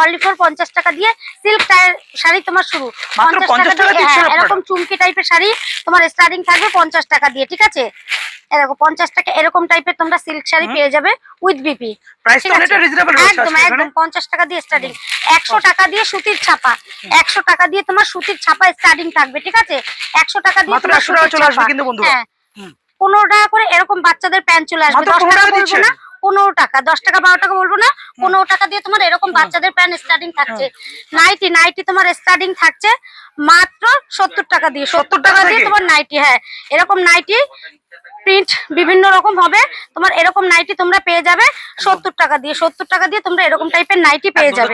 Only for পঞ্চাশ টাকা দিয়ে সিল্ক শাড়ি তোমার শুরু। 50 টাকা দিয়ে হ্যাঁ? এরকম চুমকি টাইপের শাড়ি তোমার স্টার্টিং থাকবে পঞ্চাশ টাকা দিয়ে ঠিক আছে? এরকম পঞ্চাশ টাকা এরকম টাইপের তোমরা সিল্ক শাড়ি পেয়ে যাবে উইথ বিপি প্রাইস ঠিক তো আছে। অনেকটা রিজনেবল রয়েছে একদম একদম পঞ্চাশ টাকা দিয়ে স্টার্টিং একশো টাকা দিয়ে সুতির ছাপা। একশো টাকা দিয়ে তোমার সুতির ছাপা স্টার্টিং থাকবে ঠিক আছে? একশো টাকা দিয়ে তোমার সুতির ছাপা। হ্যাঁ। পনেরো টাকা করে এরকম বাচ্চাদের প্যান্ট চলে আসবে দশ টাকা টাকা বলব না। পনেরো টাকা দশ টাকা বারো টাকা বলব না পনেরো টাকা দিয়ে তোমার এরকম বাচ্চাদের প্যান্ট স্টার্টিং থাকছে। নাইটি নাইটি তোমার স্টার্টিং থাকছে মাত্র সত্তর টাকা দিয়ে। সত্তর টাকা দিয়ে তোমার নাইটি হ্যাঁ। এরকম নাইটি প্রিন্ট বিভিন্ন রকম হবে। তোমার এরকম নাইটি তোমরা পেয়ে যাবে। সত্তর টাকা দিয়ে সত্তর টাকা দিয়ে তোমরা এরকম টাইপের নাইটি পেয়ে যাবে।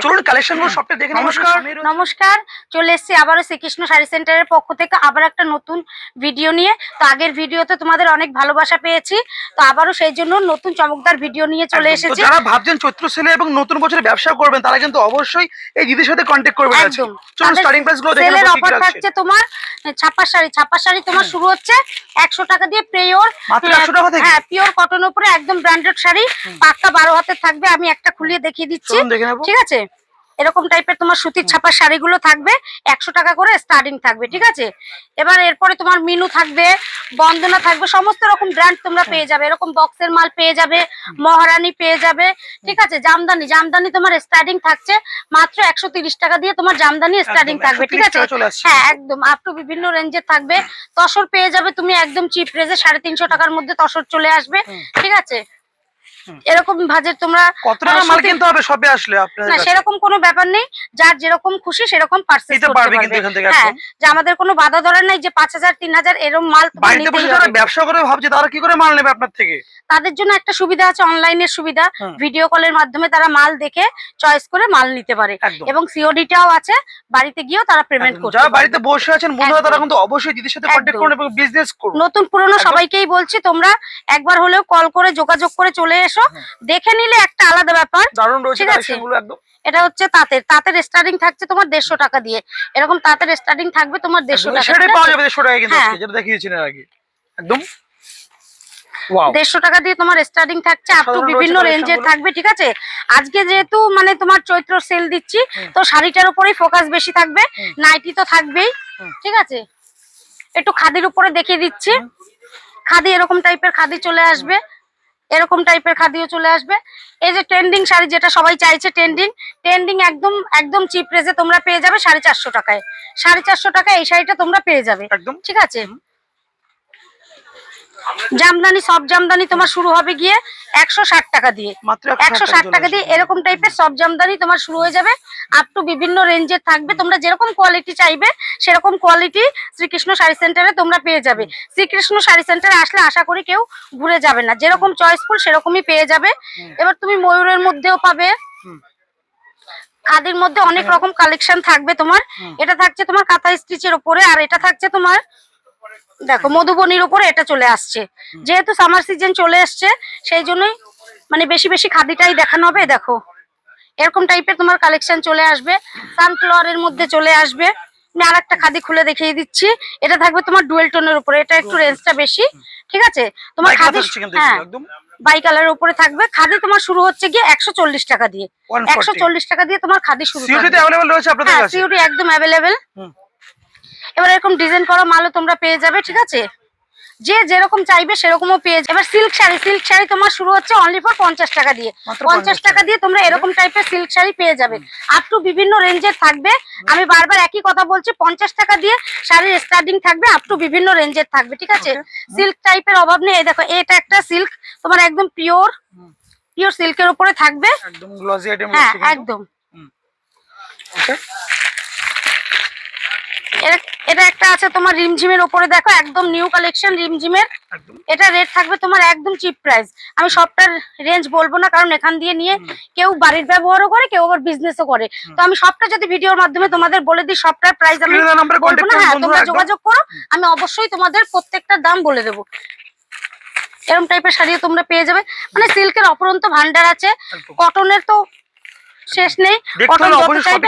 নমস্কার নমস্কার চলে এসেছি আবারও শ্রীকৃষ্ণ শাড়ি সেন্টারের পক্ষ থেকে আবার একটা নতুন ভিডিও নিয়ে। তো আগের ভিডিওতে তোমাদের অনেক ভালোবাসা পেয়েছি। তো আবারও সেই জন্য নতুন চমকদার ভিডিও নিয়ে চলে। এসেছি। যারা ভাবছেন চৈত্র সেলে এবং নতুন বছরে ব্যবসা করবেন তারা কিন্তু অবশ্যই এই দিদির সাথে কন্ট্যাক্ট করবেন। একদম। স্টার্টিং প্রাইসগুলো দেখে অফার। থাকছে তোমার ছাপা শাড়ি ছাপা শাড়ি তোমার শুরু হচ্ছে একশো টাকা দিয়ে পিওর মাত্র 100 টাকা থেকে? হ্যাঁ পিওর কটন উপরে একদম ব্র্যান্ডেড শাড়ি। পাক্কা বারো হাতে থাকবে আমি একটা খুলিয়ে দেখিয়ে দিচ্ছি। ঠিক আছে? এরকম টাইপের তোমার সুতির ছাপার শাড়িগুলো থাকবে একশো টাকা করে স্টার্টিং থাকবে ঠিক আছে? এবার এরপরে তোমার মিনু থাকবে বন্দনা থাকবে সমস্ত রকম ব্র্যান্ড তোমরা পেয়ে যাবে। এরকম বক্সের মাল পেয়ে যাবে মহারানী পেয়ে যাবে ঠিক আছে? জামদানি জামদানি তোমার স্টার্টিং থাকছে মাত্র একশো তিরিশ টাকা দিয়ে তোমার জামদানি স্টার্টিং থাকবে ঠিক আছে। হ্যাঁ একদম আপ টু বিভিন্ন রেঞ্জের থাকবে। তসর পেয়ে যাবে তুমি একদম চিপ রেঞ্জে সাড়ে তিনশো টাকার মধ্যে তসর চলে আসবে ঠিক আছে। এরকম ভাজের তোমরা কত টাকা মাল কিনতে হবে সবে আসলে আপনার না সেরকম কোনো ব্যাপার নেই। যার যেরকম খুশি সেরকম পারচেজ করতে পারবে কিন্তু এখান থেকে হ্যাঁ যে আমাদের কোনো বাধা ধরা নাই যে পাঁচ হাজার তিন হাজার এরকম মাল তোমার বাড়িতে বসে যারা ব্যবসা করে ভাবছে তারা কি করে মাল নেবে আপনার থেকে? তাদের জন্য একটা সুবিধা আছে অনলাইনের সুবিধা। ভিডিও কলের মাধ্যমে তারা মাল দেখে চয়েস করে মাল নিতে পারে। এবং সিওডিটাও আছে বাড়িতে গিয়েও তারা পেমেন্ট। করতে যারা বাড়িতে বসে আছেন বন্ধুরা তারা কিন্তু অবশ্যই দিদির সাথে কন্ট্যাক্ট করুন এবং বিজনেস করুন। নতুন পুরনো সবাইকেই বলছি তোমরা একবার হলেও কল করে যোগাযোগ করে চলে এসো। হুম। দেখে নিলে একটা আলাদা ব্যাপার। ঠিক আছে। এটা হচ্ছে তাঁতের। তাঁতের স্টার্টিং থাকছে তোমার দেড়শো টাকা দিয়ে। এরকম তাঁতের স্টার্টিং থাকবে তোমার দেড়শো টাকা হ্যাঁ। দেখিয়েছিলেন আগে একদম। দেড়শো টাকা দিয়ে তোমার স্টার্টিং থাকছে আপ টু বিভিন্ন রেঞ্জের থাকবে ঠিক আছে? আজকে যেহেতু মানে তোমার চৈত্র সেল দিচ্ছি তো শাড়িটার উপরেই ফোকাস বেশি থাকবে। নাইটি তো থাকবেই ঠিক আছে? একটু খাদির উপরে দেখিয়ে দিচ্ছি। খাদি এরকম টাইপের খাদি চলে আসবে। এরকম টাইপের খাদিও চলে আসবে। এই যে ট্রেন্ডিং শাড়ি যেটা সবাই চাইছে ট্রেন্ডিং ট্রেন্ডিং একদম একদম চিপ রেজে তোমরা পেয়ে যাবে সাড়ে চারশো টাকায়। সাড়ে চারশো টাকায় এই শাড়িটা তোমরা পেয়ে যাবে। একদম। ঠিক আছে? জামদানি সব জামদানি তোমার শুরু হবে গিয়ে একশো ষাট টাকা দিয়ে। একশো ষাট টাকা দিয়ে এরকম টাইপের সব জামদানি তোমার শুরু হয়ে যাবে। আপ টু বিভিন্ন রেঞ্জের থাকবে। তোমরা যেরকম কোয়ালিটি চাইবে সেরকম কোয়ালিটি শ্রীকৃষ্ণ শাড়ি সেন্টারে তোমরা পেয়ে যাবে। শ্রীকৃষ্ণ শাড়ি সেন্টারে আসলে আশা করি কেউ ঘুরে যাবে না। যেরকম চয়েসফুল সেরকমই পেয়ে যাবে। এবার তুমি ময়ূরের মধ্যেও পাবে। খাদির মধ্যে অনেক রকম কালেকশন থাকবে তোমার। এটা থাকছে তোমার কাঁথা স্টিচের উপরে আর এটা থাকছে তোমার দেখো মধুবনির উপরে এটা চলে আসছে। যেহেতু সামার সিজন চলে আসছে সেই জন্যই মানে বেশি বেশি খাদিটাই দেখানো হবে দেখো। এরকম টাইপের তোমার কালেকশন চলে আসবে সানফ্লাওয়ারের মধ্যে চলে আসবে। আমি আর একটা খাদি খুলে দেখিয়ে দিচ্ছি। এটা থাকবে তোমার ডুয়েল টোনের উপরে এটা একটু রেঞ্জটা বেশি ঠিক আছে? তোমার খাদি হ্যাঁ বাই কালারের উপরে থাকবে। খাদি তোমার শুরু হচ্ছে গিয়ে একশো চল্লিশ টাকা দিয়ে। একশো চল্লিশ টাকা দিয়ে তোমার খাদি শুরু আপনাদের হ্যাঁ সিউটি একদম অ্যাভেলেবেল। এবার এরকম ডিজাইন করা মালও তোমরা পেয়ে যাবে ঠিক আছে? যে যেরকম চাইবে সেরকমও পেয়ে যাবে। এবার সিল্ক শাড়ি সিল্ক শাড়ি তোমার শুরু হচ্ছে অনলি ফর পঞ্চাশ টাকা দিয়ে। পঞ্চাশ টাকা দিয়ে তোমরা এরকম টাইপের সিল্ক শাড়ি পেয়ে যাবে। আপ টু বিভিন্ন রেঞ্জের থাকবে। আমি বারবার একই কথা বলছি পঞ্চাশ টাকা দিয়ে শাড়ির স্টার্টিং থাকবে আপ টু বিভিন্ন রেঞ্জের থাকবে ঠিক আছে. সিল্ক টাইপের অভাব নেই। দেখো এটা একটা সিল্ক তোমার একদম পিওর। পিওর সিল্কের উপরে থাকবে। একদম হ্যাঁ একদম। এটা একটা আছে তোমার রিমঝিমের উপরে দেখো একদম নিউ কালেকশন রিমঝিমের এটা রেট থাকবে তোমার একদম চিপ প্রাইস আমি সবটার রেঞ্জ বলব না কারণ এখান দিয়ে নিয়ে কেউ বাড়ির ব্যবহারও করে কেউ আবার বিজনেসও করে। তো আমি সবটা যদি ভিডিওর মাধ্যমে তোমাদের বলে দিই সবটার প্রাইস আমি বলব না হ্যাঁ তোমরা যোগাযোগ করো আমি অবশ্যই তোমাদের প্রত্যেকটা দাম বলে দেবো। এরকম টাইপের শাড়িও তোমরা পেয়ে যাবে। মানে সিল্কের অপরন্ত ভান্ডার আছে। কটনের তো শেষ নেই। কটন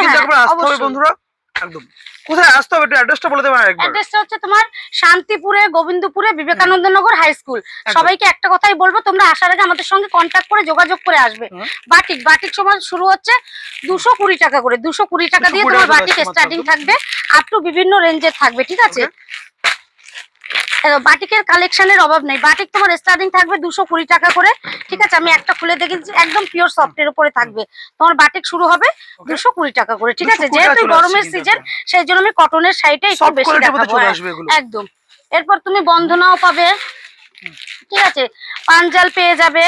হ্যাঁ, অবশ্যই। বন্ধুরা। একদম। কোথায় আসতে হবে? একটু অ্যাড্রেসটা বলে দেবেন একবার। অ্যাড্রেসটা হচ্ছে তোমার শান্তিপুরে গোবিন্দপুরে বিবেকানন্দ নগর হাই স্কুল সবাইকে একটা কথাই বলব তোমরা আসার আগে আমাদের সঙ্গে কন্ট্যাক্ট করে যোগাযোগ করে আসবে। বাটিক বাটিক সময় শুরু হচ্ছে দুশো কুড়ি টাকা করে। দুশো কুড়ি টাকা দিয়ে তোমার বাটিক স্টার্টিং থাকবে আপ টু বিভিন্ন রেঞ্জের থাকবে ঠিক আছে? বাটিকের কালেকশনের অভাব নেই। বাটিক তোমার স্টার্টিং থাকবে দুশো কুড়ি টাকা করে। ঠিক আছে? আমি একটা খুলে দেখেছি একদম পিওর সফটের উপরে থাকবে। তোমার বাটিক শুরু হবে দুশো কুড়ি টাকা করে ঠিক আছে? যেহেতু গরমের সিজন সেই জন্য আমি কটনের সাইডে একটু বেশি দেখাবো। একদম। এরপর তুমি বন্ধনাও পাবে। ঠিক আছে? পাঞ্জাল পেয়ে যাবে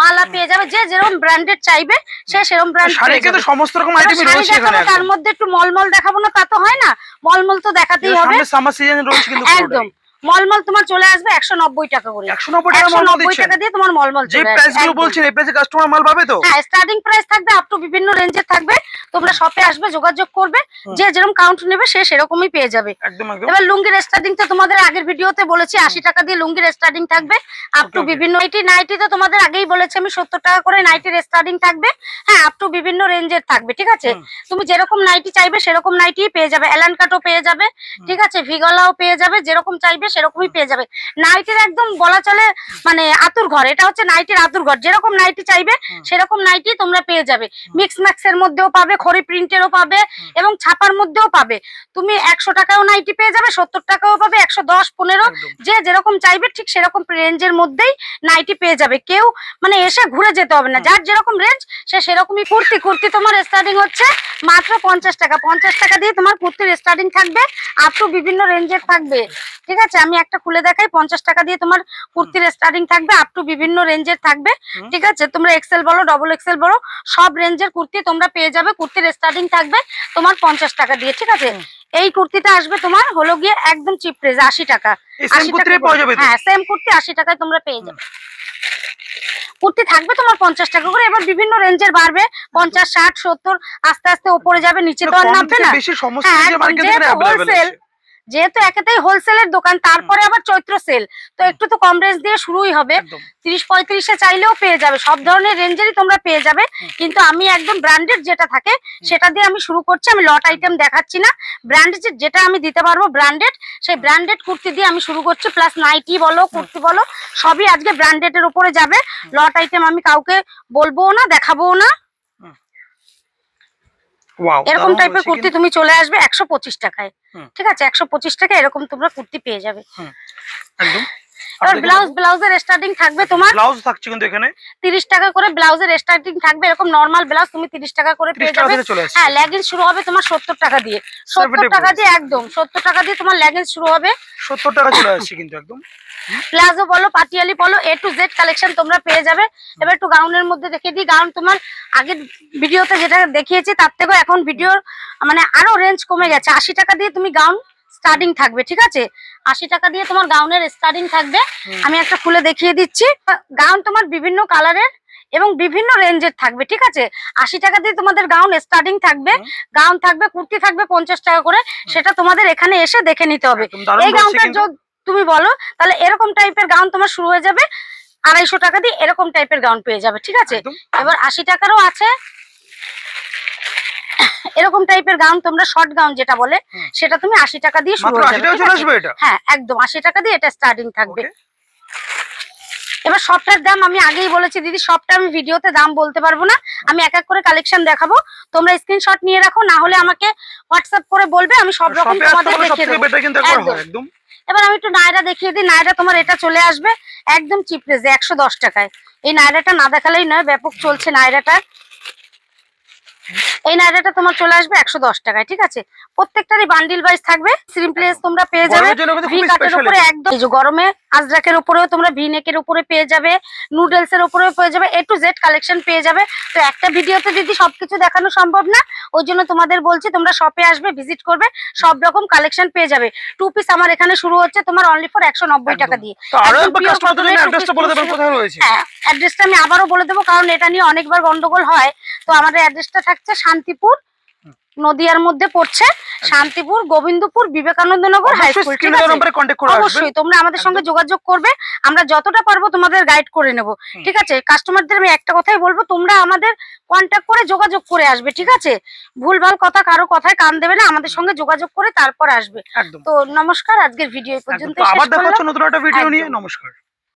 মালা পেয়ে যাবে যে যেরকম ব্র্যান্ডেড চাইবে সে সেরকম ব্র্যান্ড শাড়ি কিন্তু সমস্ত রকম আইটেমই রয়েছে এখানে তার মধ্যে একটু মলমল দেখাবো না তা তো হয় না। মলমল তো দেখাতেই হবে। সামার সিজন রয়েছে কিন্তু একদম। মলমল তোমার চলে আসবে একশো নব্বই টাকা করে। একশো নব্বই টাকা একশো নব্বই টাকা দিয়ে তোমার মলমল যে প্রাইসগুলো বলছেন এই প্রাইসে কাস্টমার মাল পাবে তো? হ্যাঁ স্টার্টিং প্রাইস থাকবে আপ টু বিভিন্ন রেঞ্জের থাকবে। তোমরা শপে আসবে যোগাযোগ করবে। যে যেরকম কাউন্ট নেবে সে সেরকমই পেয়ে যাবে। এবার লুঙ্গির স্টার্টিং তো তোমাদের আগের ভিডিওতে বলেছি আশি টাকা দিয়ে লুঙ্গির স্টার্টিং থাকবে আপ টু বিভিন্ন নাইটি নাইটি তো তোমাদের আগেই বলেছি আমি সত্তর টাকা করে নাইটির স্টার্টিং থাকবে। হ্যাঁ আপ টু বিভিন্ন রেঞ্জের থাকবে ঠিক আছে? তুমি যেরকম নাইটি চাইবে সেরকম নাইটি পেয়ে যাবে। অ্যালান কাটও পেয়ে যাবে ঠিক আছে? ভিগলাও পেয়ে যাবে যেরকম চাইবে সেরকমই পেয়ে যাবে। নাইটির একদম বলা চলে মানে আতুর ঘর এটা হচ্ছে নাইটির আতুর ঘর। যেরকম নাইটি চাইবে সেরকম নাইটি তোমরা পেয়ে যাবে। মিক্স ম্যাক্স এর মধ্যেও পাবে খড়ি প্রিন্টেরও পাবে এবং ছাপার মধ্যেও পাবে। তুমি একশো টাকাও নাইটি পেয়ে যাবে সত্তর টাকাও পাবে একশো দশ পনেরো যে যেরকম চাইবে ঠিক সেরকম রেঞ্জের মধ্যেই নাইটি পেয়ে যাবে। কেউ মানে এসে ঘুরে যেতে হবে না। যার যেরকম রেঞ্জ সে সেরকমই কুর্তি। কুর্তি তোমার স্টার্টিং হচ্ছে মাত্র পঞ্চাশ টাকা। পঞ্চাশ টাকা দিয়ে তোমার কুর্তির স্টার্টিং থাকবে আপ টু বিভিন্ন রেঞ্জের থাকবে। ঠিক আছে? আমি একটা খুলে দেখাই পঞ্চাশ টাকা দিয়ে তোমার কুর্তির স্টার্টিং থাকবে আপ টু বিভিন্ন রেঞ্জের থাকবে ঠিক আছে? তোমরা এক্সেল বলো ডবল এক্সেল বলো সব রেঞ্জের কুর্তি তোমরা পেয়ে যাবে কুর্তির স্টার্টিং থাকবে তোমার পঞ্চাশ টাকা দিয়ে ঠিক আছে? এই কুর্তিটা আসবে তোমার হলো গিয়ে একদম চিপ প্রাইস আশি টাকা। হ্যাঁ সেম কুর্তি আশি টাকায় তোমরা পেয়ে যাবে। কুর্তি থাকবে তোমার পঞ্চাশ টাকা করে এবার বিভিন্ন রেঞ্জের বাড়বে পঞ্চাশ ষাট সত্তর আস্তে আস্তে ওপরে যাবে নিচে তো আর নামবে না। বেশি যেহেতু একেতেই হোলসেলের দোকান তারপরে আবার চৈত্র সেল তো একটু তো কম রেঞ্জ দিয়ে শুরুই হবে। তিরিশ পঁয়ত্রিশে চাইলেও পেয়ে যাবে সব ধরনের রেঞ্জেরই তোমরা পেয়ে যাবে। কিন্তু আমি একদম ব্র্যান্ডেড যেটা থাকে সেটা দিয়ে আমি শুরু করছি আমি লট আইটেম দেখাচ্ছি না। ব্র্যান্ডেড যেটা আমি দিতে পারব ব্র্যান্ডেড সেই ব্র্যান্ডেড কুর্তি দিয়ে আমি শুরু করছি প্লাস নাইটি বলো কুর্তি বলো সবই আজকে ব্র্যান্ডেড এর উপরে যাবে। লট আইটেম আমি কাউকে বলব না দেখাবো না। এরকম টাইপের কুর্তি তুমি চলে আসবে একশো পঁচিশ টাকায়। ঠিক আছে একশো পঁচিশ টাকা এরকম তোমরা কুর্তি পেয়ে যাবে। একদম। এবার ব্লাউজ ব্লাউজের স্টার্টিং থাকবে তোমার? ব্লাউজ থাকছে কিন্তু এখানে। তিরিশ টাকা করে ব্লাউজের স্টার্টিং থাকবে এরকম নর্মাল ব্লাউজ তুমি তিরিশ টাকা করে পেয়ে যাবে। থেকে হ্যাঁ লেগিংস শুরু হবে তোমার সত্তর টাকা দিয়ে। 70 টাকা দিয়ে একদম সত্তর টাকা দিয়ে তোমার লেগিংস শুরু হবে। সত্তর টাকা চলে আসছে কিন্তু একদম। প্লাজো বলো পাটিয়ালি বলো এ টু জেড কালেকশন তোমরা পেয়ে যাবে। এবার একটু গাউনের মধ্যে দেখিয়ে দিই। গাউন তোমার আগের ভিডিওতে যেটা দেখিয়েছি তার থেকেও এখন ভিডিওর মানে আরও রেঞ্জ কমে গেছে। আশি টাকা দিয়ে তুমি গাউন স্টার্টিং থাকবে ঠিক আছে? আশি টাকা দিয়ে তোমার গাউনের স্টার্টিং থাকবে। আমি একটা খুলে দেখিয়ে দিচ্ছি। গাউন তোমার বিভিন্ন কালারের এবং বিভিন্ন রেঞ্জের থাকবে ঠিক আছে? আশি টাকা দিয়ে তোমাদের গাউন স্টার্টিং থাকবে। গাউন থাকবে কুর্তি থাকবে পঞ্চাশ টাকা করে। সেটা তোমাদের এখানে এসে দেখে নিতে হবে। এই গাউনটা যদি তুমি বলো তাহলে এরকম টাইপের গাউন তোমার শুরু হয়ে যাবে। আড়াইশো টাকা দিয়ে এরকম টাইপের গাউন পেয়ে যাবে ঠিক আছে? এবার আশি টাকারও আছে। এরকম টাইপের গাউন তোমরা শর্ট গাউন যেটা বলে সেটা তুমি আশি টাকা দিয়ে শুরু হয়ে একদম আশি টাকা দিয়ে এটা স্টার্টিং থাকবে। এবার সবটার দাম আমি আগেই বলেছি দিদি সবটা আমি ভিডিওতে দাম বলতে পারব না। আমি এক এক করে কালেকশন দেখাবো। তোমরা স্ক্রিনশট নিয়ে রাখো না হলে আমাকে হোয়াটসঅ্যাপ করে বলবে আমি সব রকম তোমাদের দেখিয়ে দেবো। একদম। এবার আমি একটু নায়রা দেখিয়ে দিই। নায়রা তোমার এটা চলে আসবে একদম চিপ রেজে একশো দশ টাকায়। এই নায়রাটা না দেখালেই নয় ব্যাপক চলছে নায়রাটা এই নায়রাটা তোমার চলে আসবে একশো দশ টাকায় ঠিক আছে? প্রত্যেকটারই বান্ডিল ওয়াইজ থাকবে। সিম্পলেস তোমরা পেয়ে যাবে। ভি কাটের উপরে একদম এই যে গরমে আজরাকের উপরেও তোমরা ভি নেকের উপরে পেয়ে যাবে। নুডলস এর উপরেও পেয়ে যাবে। এ টু জেড কালেকশন পেয়ে যাবে। তো একটা ভিডিওতে দিদি সবকিছু দেখানো সম্ভব না ওই জন্য তোমাদের বলছি তোমরা শপে আসবে ভিজিট করবে সব রকম কালেকশন পেয়ে যাবে। টু পিস আমার এখানে শুরু হচ্ছে তোমার অনলি ফর একশো নব্বই টাকা দিয়ে। হ্যাঁ অ্যাড্রেসটা আমি আবারও বলে দেবো কারণ এটা নিয়ে অনেকবার গন্ডগোল হয়। তো আমাদের অ্যাড্রেসটা থাকছে শান্তিপুর নদিয়ার মধ্যে পড়ছে। শান্তিপুর গোবিন্দপুর বিবেকানন্দ নগর হাই স্কুল অবশ্যই তোমরা আমাদের সঙ্গে যোগাযোগ করবে। আমরা যতটা পারব তোমাদের গাইড করে নেব ঠিক আছে? কাস্টমারদের আমি একটা কথাই বলব তোমরা আমাদের কন্ট্যাক্ট করে যোগাযোগ করে আসবে ঠিক আছে? ভুলভাল কথা কারও কথায় কান দেবে না আমাদের সঙ্গে যোগাযোগ করে তারপর আসবে। তো নমস্কার আজকের ভিডিও পর্যন্ত আবার দেখা হচ্ছে নতুন একটা ভিডিও নিয়ে। নমস্কার।